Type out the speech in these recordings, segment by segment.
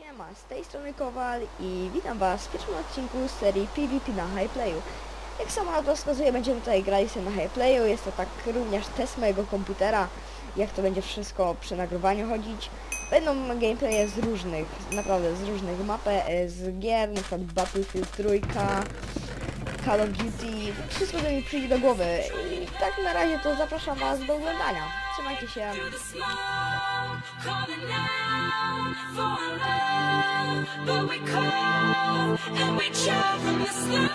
Siema, z tej strony Kowal i witam was w pierwszym odcinku z serii PvP na Highplayu. Jak sama nazwa wskazuje, będziemy tutaj grali sobie na Highplayu, jest to tak również test mojego komputera, jak to będzie wszystko przy nagrywaniu chodzić. Będą gameplaye z różnych, naprawdę z różnych map, e, z gier, na przykład Battlefield trójka, Call of Duty, wszystko co mi przyjdzie do głowy. I tak na razie to zapraszam was do oglądania. so much to share. But we call and we chill from the snow.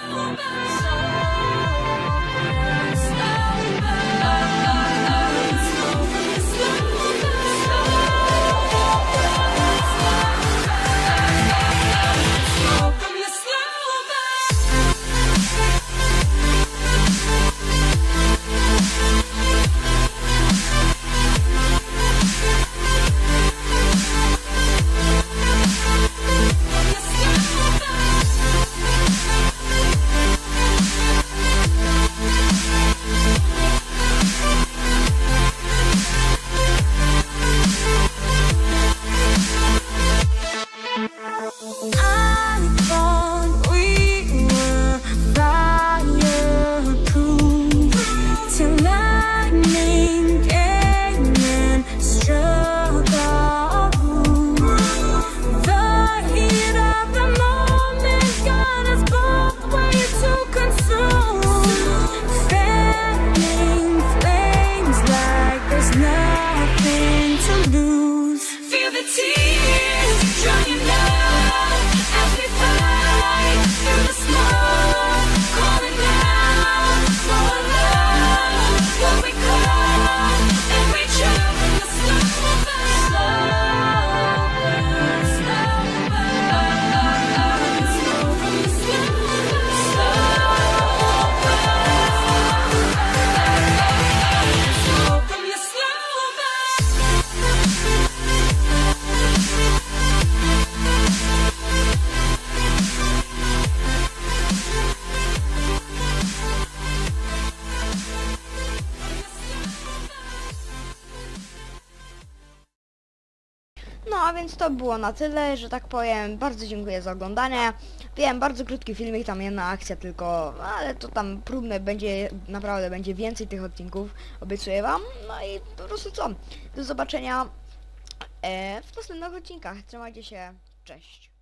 No a więc to było na tyle, że tak powiem. Bardzo dziękuję za oglądanie. Wiem, bardzo krótki filmik, tam jedna akcja tylko, ale to tam próbne będzie, naprawdę będzie więcej tych odcinków, obiecuję wam. No i po prostu co, do zobaczenia e, w następnych odcinkach. Trzymajcie się, cześć.